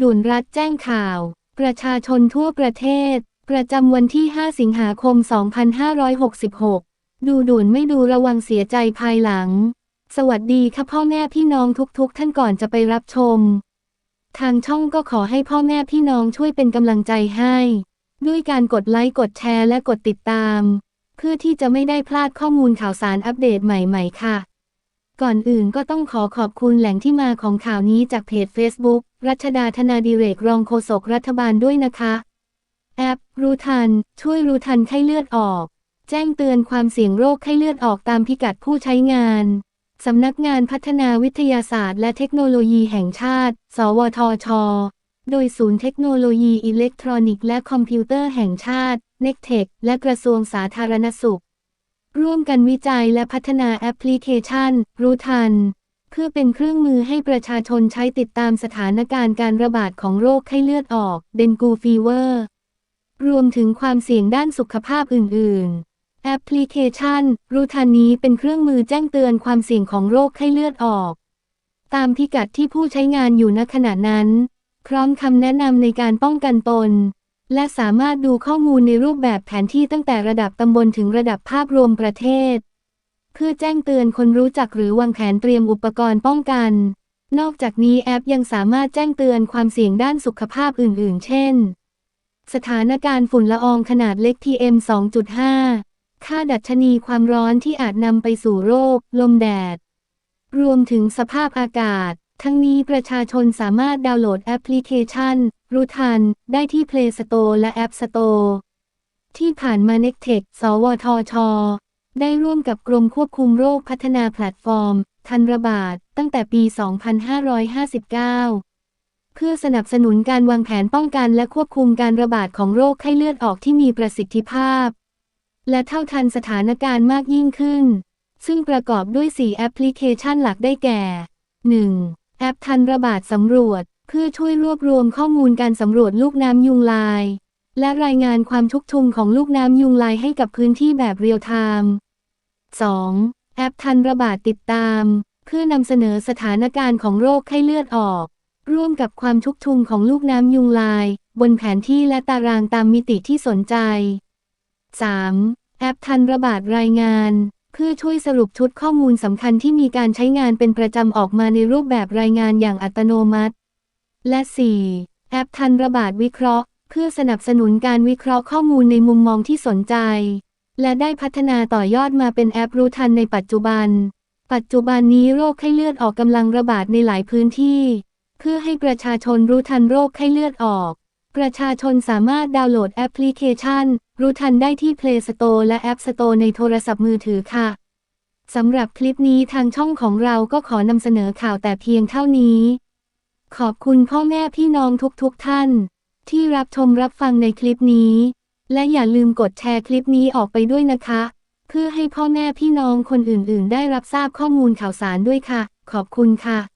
ด่วนรัฐแจ้งข่าว ประชาชนทั่วประเทศ ประจำวันที่ 5 สิงหาคม 2566 ดูด่วนไม่ดูระวังเสียใจภายหลัง สวัสดีค่ะพ่อแม่พี่น้องทุกๆ ท่านก่อนจะไปรับชม ทางช่องก็ขอให้พ่อแม่พี่น้องช่วยเป็นกำลังใจให้ ด้วยการกดไลค์กดแชร์และกดติดตาม เพื่อที่จะไม่ได้พลาดข้อมูลข่าวสารอัปเดตใหม่ ๆ ค่ะ ก่อนอื่นก็ต้องขอขอบคุณแหล่งที่มาของข่าวนี้จากเพจ Facebook รัชดาธนาดิเรกรองโฆษกรัฐบาลด้วยนะคะ แอป รู้ทัน ช่วยรู้ทันไข้เลือดออก แจ้งเตือนความเสี่ยงโรคไข้เลือดออกตามพิกัดผู้ใช้งานสำนักงานพัฒนาวิทยาศาสตร์และเทคโนโลยีแห่งชาติ สวทช โดยศูนย์เทคโนโลยีอิเล็กทรอนิกส์และคอมพิวเตอร์แห่งชาติ n e c t e c h และกระทรวงสาธารณสุข ร่วมกันวิจัยและพัฒนาแอปพลิเคชัน รู้ทัน เพื่อเป็นเครื่องมือให้ประชาชนใช้ติดตามสถานการณ์การระบาดของโรคไข้เลือดออก เดนกูฟีเวอร์ รวมถึงความเสี่ยงด้านสุขภาพอื่น ๆ แอปพลิเคชัน รู้ทันนี้เป็นเครื่องมือแจ้งเตือนความเสี่ยงของโรคไข้เลือดออก ตามพิกัดที่ผู้ใช้งานอยู่ณขณะนั้น พร้อมคำแนะนำในการป้องกันตน และสามารถดูข้อมูลในรูปแบบแผนที่ตั้งแต่ระดับตำบลถึงระดับภาพรวมประเทศ เพื่อแจ้งเตือนคนรู้จักหรือวางแผนเตรียมอุปกรณ์ป้องกัน นอกจากนี้แอปยังสามารถแจ้งเตือนความเสี่ยงด้านสุขภาพอื่น ๆ เช่น สถานการณ์ฝุ่นละอองขนาดเล็ก PM 2.5 ค่าดัชนีความร้อนที่อาจนำไปสู่โรค ลมแดด รวมถึงสภาพอากาศ ทั้งนี้ประชาชนสามารถดาวน์โหลดแอปพลิเคชัน รู้ทัน ได้ที่ Play Store และ App Store ที่ผ่านมา n e c t e c h สวทช ได้ร่วมกับกรมควบคุมโรคพัฒนาแพลตฟอร์ม ทันระบาด ตั้งแต่ปี 2559 เพื่อสนับสนุนการวางแผนป้องกันและควบคุมการระบาดของโรคไข้เลือดออกที่มีประสิทธิภาพ และเท่าทันสถานการณ์มากยิ่งขึ้น ซึ่งประกอบด้วย 4 แอปพลิเคชันหลักได้แก่ 1. แอปทันระบาดสำรวจ เพื่อช่วยรวบรวมข้อมูลการสำรวจลูกน้ำยุงลาย และรายงานความทุกทุมของลูกน้ำยุงลายให้กับพื้นที่แบบเรียลไทม์ 2. แอปทันระบาดติดตาม เพื่อนำเสนอสถานการณ์ของโรคไข้เลือดออก ร่วมกับความทุกทุมของลูกน้ำยุงลาย บนแผนที่และตารางตามมิติที่สนใจ 3. แอปทันระบาดรายงาน เพื่อช่วยสรุปชุดข้อมูลสำคัญที่มีการใช้งานเป็นประจำออกมาในรูปแบบรายงานอย่างอัตโนมัติ และ 4. แอปทันระบาดวิเคราะห์ เพื่อสนับสนุนการวิเคราะห์ข้อมูลในมุมมองที่สนใจ และได้พัฒนาต่อยอดมาเป็นแอปรู้ทันในปัจจุบัน ปัจจุบันนี้โรคไข้เลือดออกกำลังระบาดในหลายพื้นที่ เพื่อให้ประชาชนรู้ทันโรคไข้เลือดออก ประชาชนสามารถดาวน์โหลดแอปพลิเคชัน รู้ทันได้ที่ Play Store และ App Store ในโทรศัพท์มือถือค่ะ สำหรับคลิปนี้ทางช่องของเราก็ขอนำเสนอข่าวแต่เพียงเท่านี้ ขอบคุณพ่อแม่พี่น้องทุกๆทท่าน ที่รับชมรับฟังในคลิปนี้ และอย่าลืมกดแชร์คลิปนี้ออกไปด้วยนะคะ เพื่อให้พ่อแม่พี่น้องคนอื่นๆ ได้รับทราบข้อมูลข่าวสารด้วยค่ะ ขอบคุณค่ะ